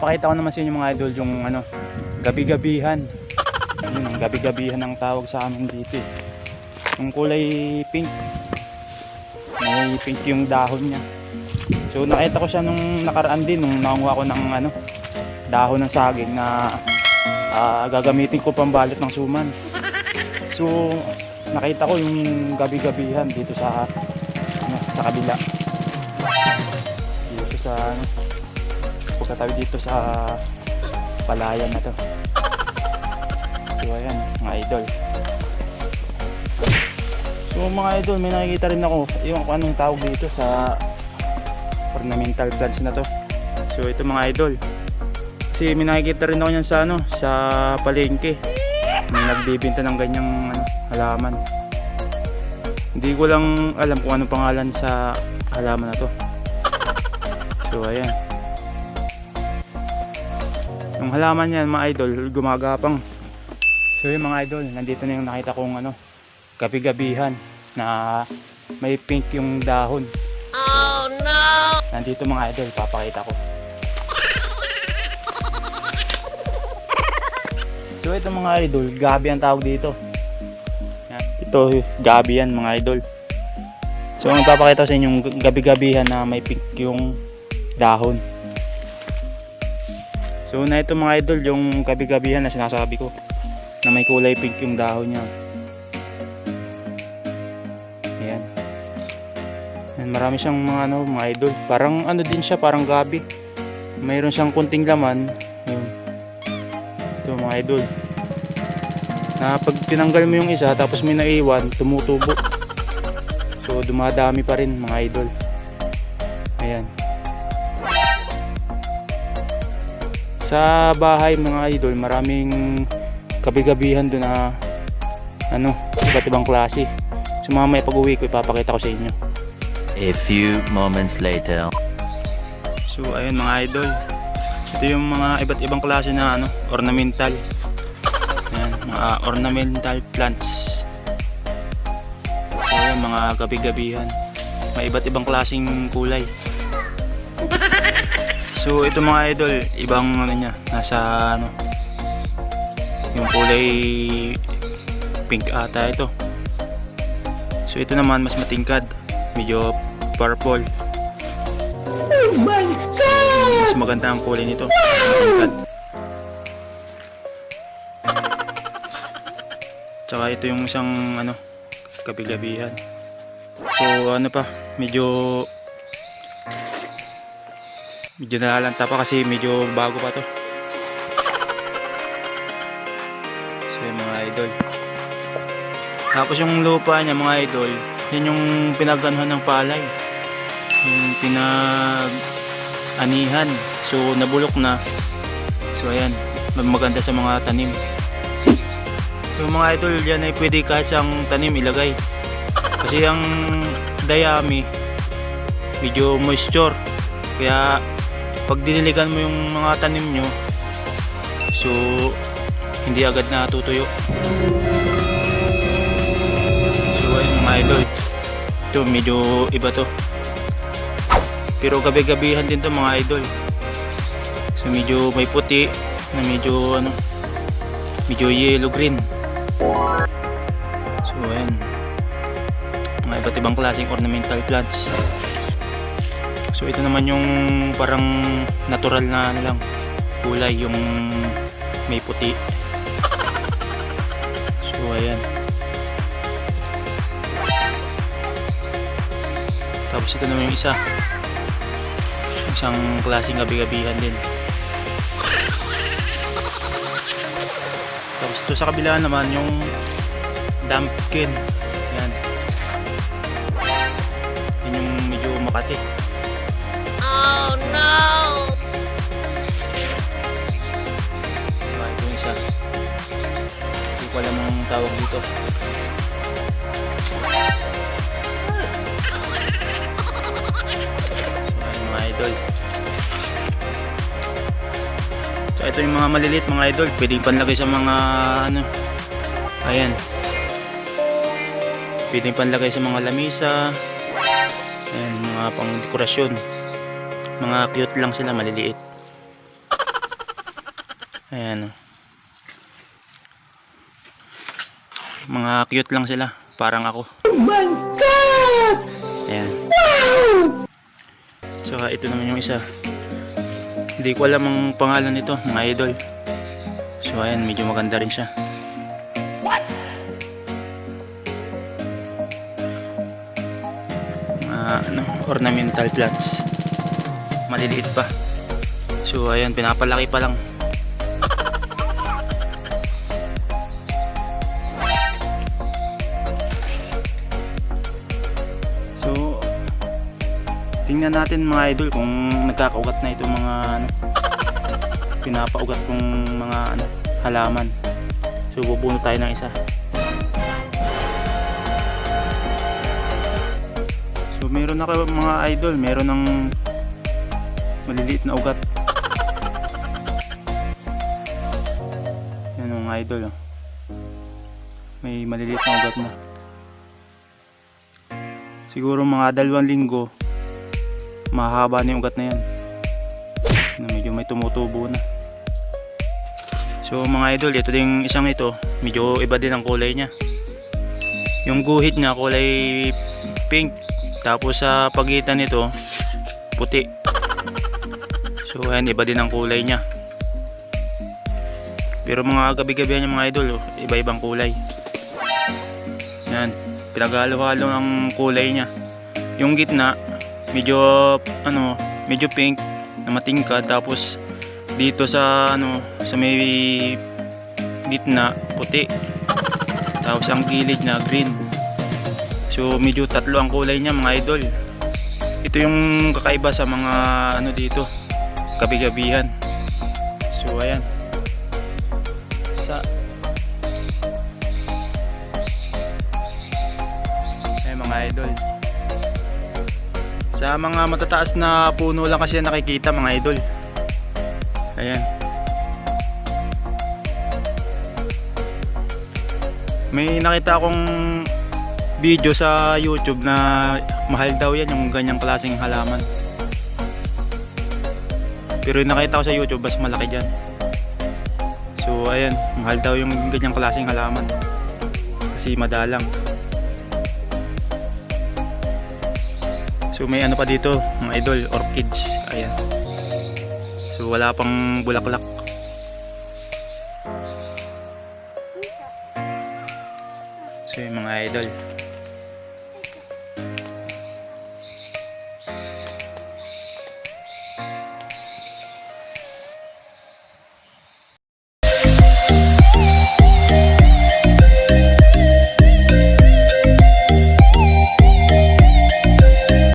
Ang ipapakita ko naman sa inyo mga idol yung ano, gabi-gabihan. Yun, ang gabi-gabihan ang tawag sa amin dito eh. Yung kulay pink. May pink yung dahon niya. So nakita ko siya nung nakaraan din nung nakuha ko ng ano, dahon ng saging na ah, gagamitin ko pambalot ng suman. So nakita ko yung gabi-gabihan dito sa ano, sa kabila. Dito sa ano, pagkatabi dito sa palayan na to. So ayan, mga idol. So mga idol, may nakikita rin ako yung kung anong tawag dito sa ornamental plants na to. So ito mga idol. Kasi may nakikita rin ako yan sa ano, sa palengke. May nagbibenta ng ganyang ano, halaman. Hindi ko lang alam kung ano pangalan sa halaman na to. So ayan. Yung halaman yan mga idol, gumagapang. So yun mga idol, nandito na yung nakita kong ano, gabi-gabihan na may pink yung dahon. Oh no! Nandito mga idol, papakita ko. So ito mga idol, gabi ang tawag dito. Ito, gabi yan mga idol. So ang papakita sa inyo yung gabi-gabihan na may pink yung dahon. So na ito mga idol, yung gabi-gabihan na sinasabi ko na may kulay pink yung dahon niya. Ayan. Yan, marami siyang mga ano, mga idol. Parang ano din siya, parang gabi. Mayroon siyang kunting laman. Yun. Ito mga idol. Na pag tinanggal mo yung isa tapos may naiwan, tumutubo. So dumadami pa rin mga idol. Ayan. Sa bahay mga idol, maraming gabi-gabihan doon na ano, iba't ibang klase. So mamaya pag uwi ko, ipapakita ko sa inyo. A few moments later. So ayun mga idol. Ito yung mga iba't ibang klase na ano, ornamental. Ayan, mga ornamental plants. So ayun, mga gabi-gabihan. May iba't ibang klaseng kulay. So ito mga idol, ibang ano niya, nasa ano yung kulay pink ata ito. So ito naman mas matingkad, medyo purple. Mas maganda ang kulay nito. Matingkad. Tsaka ito yung isang ano, gabi-gabihan. So ano pa, medyo medyo nalalanta pa kasi medyo bago pa to. So yung mga idol. Tapos yung lupa niya mga idol, yan yung pinaganuhan ng palay. Yung pinag anihan. So nabulok na. So ayan, maganda sa mga tanim. So mga idol, yan ay pwede kahit sa tanim ilagay. Kasi ang dayami medyo moisture. Kaya pag diniligan mo yung mga tanim nyo, so hindi agad na tutuyo. So ayun mga idol, ito medyo iba to. Pero gabi-gabihan din to mga idol. So medyo may puti na medyo ano medyo yellow green. So ayan. Mga iba't ibang klaseng ornamental plants. So ito naman yung parang natural na lang kulay yung may puti. So ayan. Tapos ito naman yung isa. Isang klaseng gabi-gabihan din. Tapos ito sa kabila naman yung dumpkin. Yan. Yan yung medyo makati. Tawag dito. Ayan mga idol. So ito yung mga maliliit mga idol. Pwede panlagay sa mga ano. Ayan. Pwede panlagay sa mga lamisa. Ayan, mga pang dekorasyon. Mga cute lang sila, maliliit. Ayan. oh. Mga cute lang sila. Parang ako. Oh my God! Ayan. Saka ito naman yung isa. Hindi ko alam ang pangalan nito, mga idol. So ayan, medyo maganda rin siya. Mga ano, ornamental plants. Maliliit pa. So ayan, pinapalaki pa lang. Tingnan natin mga idol kung nagkakaugat na itong mga ano, pinapaugat kong mga ano, halaman. So, bubuno tayo ng isa. So, meron na kayo mga idol, meron ng maliliit na ugat. Yan mga idol. Oh. May maliliit na ugat na. Siguro mga dalawang linggo, mahaba na yung ugat na yan. Na medyo may tumutubo na. So mga idol, ito din isang ito, medyo iba din ang kulay niya. Yung guhit niya kulay pink, tapos sa pagitan nito puti. So ayan, iba din ang kulay niya. Pero mga gabi-gabi niya mga idol, oh, iba-ibang kulay. Yan, pinaghalo-halo ang kulay niya. Yung gitna, medyo ano, medyo pink na matingkad tapos dito sa ano, sa may gitna puti. Tapos ang gilid na green. So medyo tatlo ang kulay niya mga idol. Ito yung kakaiba sa mga ano dito, gabi-gabihan. So ayan. Sa Eh mga idol. Sa mga matataas na puno lang kasi nakikita mga idol. Ayan. May nakita akong video sa YouTube na mahal daw yan yung ganyang klaseng halaman. Pero nakita ko sa YouTube mas malaki dyan. So ayan, mahal daw yung ganyang klaseng halaman. Kasi madalang. So may ano pa dito, mga idol, orchids. Ayan. So wala pang bulaklak. So yung mga idol.